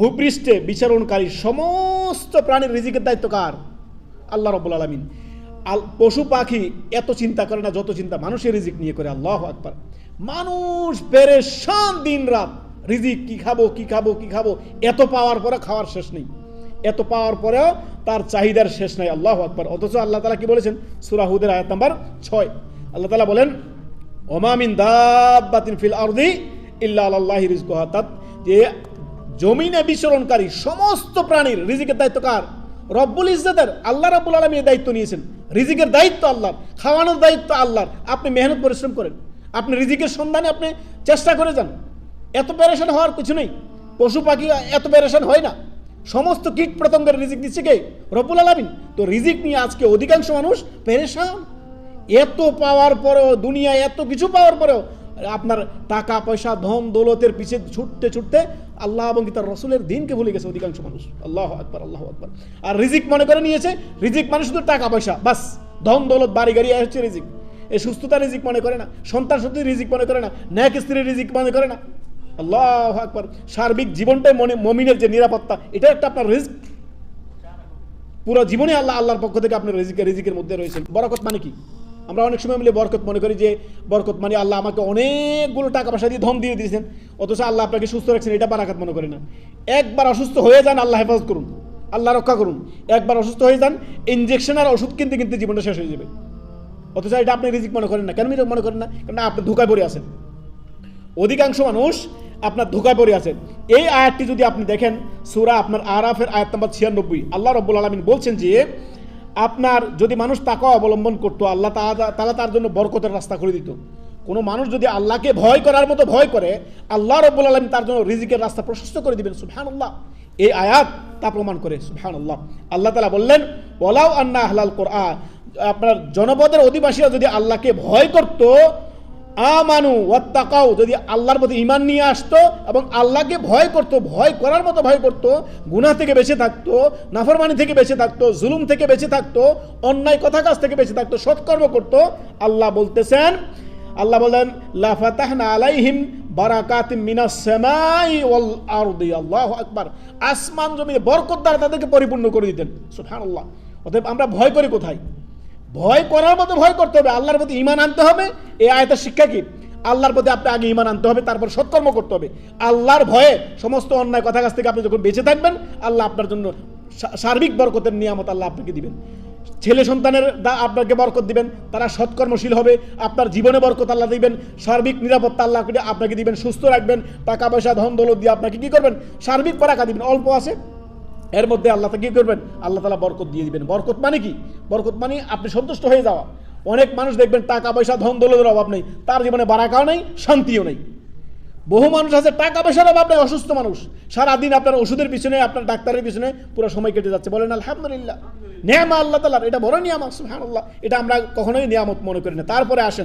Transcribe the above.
ভূপৃষ্ঠে বিচারণকারী সমস্ত প্রাণীর রিজিকের দায়িত্ব কার? আল্লাহ রব্বুল আলমিন। আল পশু পাখি এত চিন্তা করে না, যত চিন্তা মানুষের রিজিক নিয়ে করে, আল্লাহ আকবার। মানুষ পেরে পেরেশান দিন রাত, রিজিক কি খাব কি খাব কি খাব, এত পাওয়ার পরে খাওয়ার শেষ নেই। এত পাওয়ার পরেও তার চাহিদার শেষ নাই, আল্লাহ আকবার। অথচ আল্লাহ তালা কি বলেছেন? সুরাহুদের আয়াত নাম্বার ছয়। আল্লাহ তালা বলেন ওমামিন দাব্বাতিন ফিল আরদি ইল্লা আল্লাহি রিজকুহা তাত যে জমিনে বিচরণকারী সমস্ত প্রাণীর রিজিকের দায়িত্ব কার? রব্বুল ইজ্জতের। আল্লাহ রাব্বুল আলমী এই দায়িত্ব নিয়েছেন। রিজিকের দায়িত্ব আল্লাহর, খাওয়ানোর দায়িত্ব আল্লাহর। আপনি মেহনত পরিশ্রম করেন। আপনি রিজিকের সন্ধানে আপনি চেষ্টা করে যান। এত প্যারেশান হওয়ার কিছু নেই। পশু পাখি এত প্যারেশান হয় না। সমস্ত কীট পতঙ্গের রিজিক দিচ্ছে কে? রব্বুল আলমিন। তো রিজিক নিয়ে আজকে অধিকাংশ মানুষ পেরেশান। এত পাওয়ার পরেও দুনিয়া এত কিছু পাওয়ার পরেও আপনার টাকা, পয়সা, ধন, দৌলতের পিছে ছুটতে ছুটতে আল্লাহ এবং তার রসুলের দিনকে ভুলে গেছে অধিকাংশ মানুষ। আল্লাহ আকবার আল্লাহ আকবার। আর রিজিক মনে করে নিয়েছে, রিজিক মানে শুধু টাকা, পয়সা, বাস। ধন, দৌলত, বাড়ি, গাড়ি হচ্ছে রিজিক। এই সুস্থতা রিজিক মনে করে না, সন্তান সত্যি রিজিক মনে করে না, ন্যাক স্ত্রীর রিজিক মনে করে না। আল্লাহ আকবার। সার্বিক জীবনটাই মনে, মমিনের যে নিরাপত্তা, এটা একটা আপনার রিস্ক পুরো জীবনে আল্লাহ, আল্লাহর পক্ষ থেকে আপনার রিজিকের রিজিকের মধ্যে রয়েছেন। বরকত মানে কি? আমরা অনেক সময় মিলে বরকত মনে করি যে, বরকত মানে আল্লাহ আমাকে অনেকগুলো টাকা পয়সা দিয়ে ধন দিয়ে দিয়েছেন, অথচ আল্লাহ আপনাকে সুস্থ রাখছেন, এটা বারাকাত মনে করে না। একবার অসুস্থ হয়ে যান, আল্লাহ হেফাজত করুন, আল্লাহ রক্ষা করুন। একবার অসুস্থ হয়ে যান ইঞ্জেকশন আর ওষুধ কিনতে কিনতে জীবনটা শেষ হয়ে যাবে। অথচ এটা আপনি রিজিক মনে করেন না। কেন রিজিক মনে করেন না? কারণ আপনি ধোকায় পড়ে আছেন। অধিকাংশ মানুষ আপনার ধোকায় পড়ে আছেন এই আয়াতটি যদি আপনি দেখেন, সুরা আপনার আরাফের আয়াত নাম্বার ছিয়ানব্বই, আল্লাহ রব্বুল আলমিন বলছেন যে আপনার যদি মানুষ তাকে অবলম্বন করতো, আল্লাহ তারা তার জন্য বরকতের রাস্তা করে দিত। কোনো মানুষ যদি আল্লাহকে ভয় করার মতো ভয় করে, আল্লাহ রব্বুল আলম তার জন্য রিজিকের রাস্তা প্রশস্ত করে দিবেন সুফহান আল্লাহ এই আয়াত তা প্রমাণ করে সুফহান আল্লাহ আল্লাহ তালা বললেন ওলাও আন্না আহলাল কোরআ আপনার জনপদের অধিবাসীরা যদি আল্লাহকে ভয় করতো আমানু ওয়াত্তাকাও যদি আল্লাহর প্রতি ইমান নিয়ে আসতো এবং আল্লাহকে ভয় করতো, ভয় করার মতো ভয় করতো, গুনাহ থেকে বেঁচে থাকতো, নাফরমানি থেকে বেঁচে থাকতো, জুলুম থেকে বেঁচে থাকতো, অন্যায় কথা কাজ থেকে বেঁচে থাকতো, সৎকর্ম করতো, আল্লাহ বলতেছেন, আল্লাহ বলেন লা ফাতাহনা আলাইহিম বারাকাতিম মিনাস সামাই ওয়াল আরদি, আল্লাহু আকবার। আসমান জমিনে বরকত দ্বারা তাদেরকে পরিপূর্ণ করে দিতেন, সুবহানাল্লাহ। অতএব আমরা ভয় করি কোথায়? ভয় করার মতো ভয় করতে হবে। আল্লাহর প্রতি ইমান আনতে হবে। এই আয়তার শিক্ষা কি? আল্লাহর প্রতি আপনি আগে ইমান আনতে হবে, তারপর সৎকর্ম করতে হবে। আল্লাহর ভয়ে সমস্ত অন্যায় কথা কাছ থেকে আপনি যখন বেঁচে থাকবেন, আল্লাহ আপনার জন্য সার্বিক বরকতের নিয়ামত আল্লাহ আপনাকে দিবেন। ছেলে সন্তানের দা, আপনাকে বরকত দিবেন, তারা সৎকর্মশীল হবে, আপনার জীবনে বরকত আল্লাহ দিবেন, সার্বিক নিরাপত্তা আল্লাহ আপনাকে দিবেন, সুস্থ রাখবেন, টাকা পয়সা ধন দৌলত দিয়ে আপনাকে কি করবেন? সার্বিক পরাকা দিবেন। অল্প আছে? এর মধ্যে আল্লাহ কি করবেন? আল্লাহ তালা বরকত দিয়ে দিবেন। বরকত মানে কি? বরকত মানে আপনি সন্তুষ্ট হয়ে যাওয়া। অনেক মানুষ দেখবেন টাকা পয়সা, ধন দৌলতের অভাব নেই। তার জীবনে বারাকাও নেই, শান্তিও নেই। বহু মানুষ আছে, টাকা পয়সার অভাব নেই, অসুস্থ মানুষ। সারাদিন আপনার ওষুধের পিছনে, আপনার ডাক্তারের পিছনে পুরো সময় কেটে যাচ্ছে। বলেন, আলহামদুলিল্লাহ। নিয়ামা আল্লাহ তালার এটা বড় নিয়ামত হ্যাঁ আল্লাহ এটা আমরা কখনোই নিয়ামত মনে করি না। তারপরে আসেন